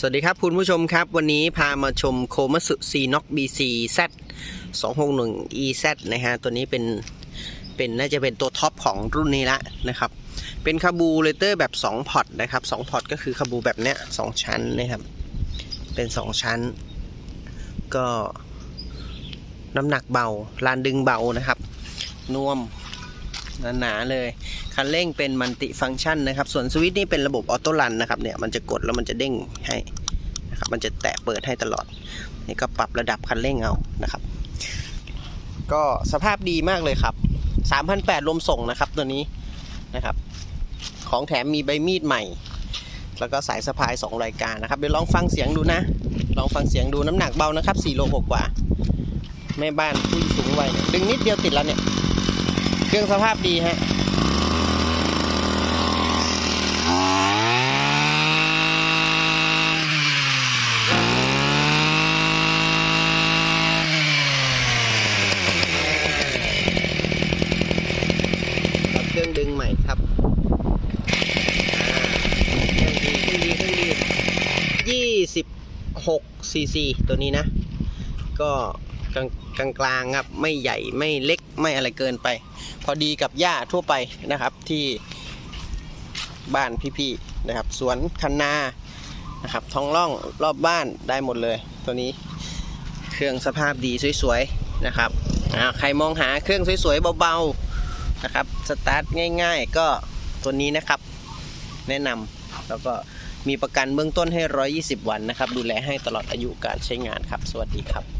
สวัสดีครับคุณผู้ชมครับ วันนี้พามาชมโคมัสุซีน็อกบีซีแซ261 EZ นะฮะ ตัวนี้เป็นเป็นน่าจะเป็นตัวท็อปของรุ่นนี้ละนะครับ เป็นคาบูเลเตอร์แบบ 2 พอร์ตนะครับ2พอร์ตก็คือคาบูแบบเนี้ย2ชั้นนะครับ เป็น 2 ชั้น ก็น้ำหนักเบาลานดึงเบานะครับ นวม หนาๆเลย คันเร่งเป็นมัลติฟังชันนะครับ ส่วนสวิตช์นี่เป็นระบบออโต้รันนะครับเนี่ยมันจะกดแล้วมันจะเด้งให้นะครับมันจะแตะเปิดให้ตลอด นี่ก็ปรับระดับคันเร่งเอานะครับ ก็สภาพดีมากเลยครับ3,800รวมส่งนะครับตัวนี้นะครับ ของแถมมีใบมีดใหม่ แล้วก็สายสะพาย 2 รายการนะครับ เดี๋ยวลองฟังเสียงดูนะ ลองฟังเสียงดูน้ำหนักเบานะครับ4โลกว่า แม่บ้านผู้สูงวัยดึงนิดเดียวติดแล้วเนี่ย เครื่องสภาพดีฮะกับเครื่องดึงใหม่ครับเครื่องดีเครื่องดีเครื่องดียี่สิบหกซีซีตัวนี้นะ ก็ กลางกลางกลางๆครับไม่ใหญ่ไม่เล็กไม่อะไรเกินไป พอดีกับหญ้าทั่วไปนะครับที่บ้านพี่ๆนะครับ สวนคันนานะครับท้องร่องรอบบ้านได้หมดเลย ตัวนี้เครื่องสภาพดีสวยๆนะครับใครมองหาเครื่องสวยๆเบาๆนะครับสตาร์ทง่ายๆ ก็ตัวนี้นะครับแนะนำแล้วก็มีประกันเบื้องต้นให้ 120 วันนะครับ ดูแลให้ตลอดอายุการใช้งานครับ สวัสดีครับ